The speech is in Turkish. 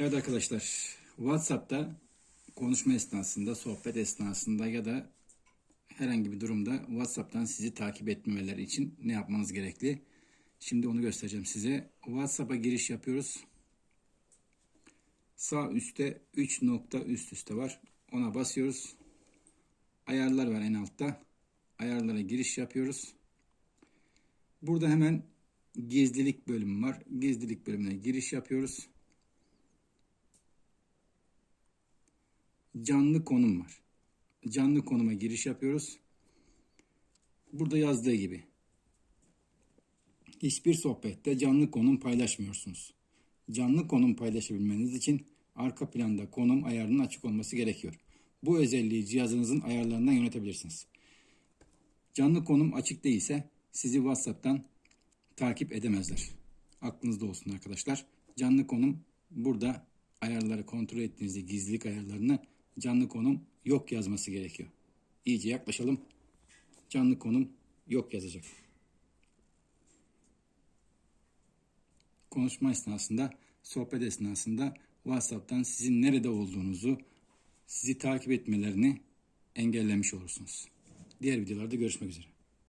Evet arkadaşlar, WhatsApp'ta konuşma esnasında, sohbet esnasında ya da herhangi bir durumda WhatsApp'tan sizi takip etmemeleri için ne yapmanız gerekli? Şimdi onu göstereceğim size. WhatsApp'a giriş yapıyoruz. Sağ üstte 3 nokta üst üste var. Ona basıyoruz. Ayarlar var en altta. Ayarlara giriş yapıyoruz. Burada hemen gizlilik bölümü var. Gizlilik bölümüne giriş yapıyoruz. Canlı konum var. Canlı konuma giriş yapıyoruz. Burada yazdığı gibi. Hiçbir sohbette canlı konum paylaşmıyorsunuz. Canlı konum paylaşabilmeniz için arka planda konum ayarının açık olması gerekiyor. Bu özelliği cihazınızın ayarlarından yönetebilirsiniz. Canlı konum açık değilse sizi WhatsApp'tan takip edemezler. Aklınızda olsun arkadaşlar. Canlı konum burada ayarları kontrol ettiğinizde gizlilik ayarlarını canlı konum yok yazması gerekiyor. İyice yaklaşalım. Canlı konum yok yazacak. Konuşma esnasında, sohbet esnasında WhatsApp'tan sizin nerede olduğunuzu, sizi takip etmelerini engellemiş olursunuz. Diğer videolarda görüşmek üzere.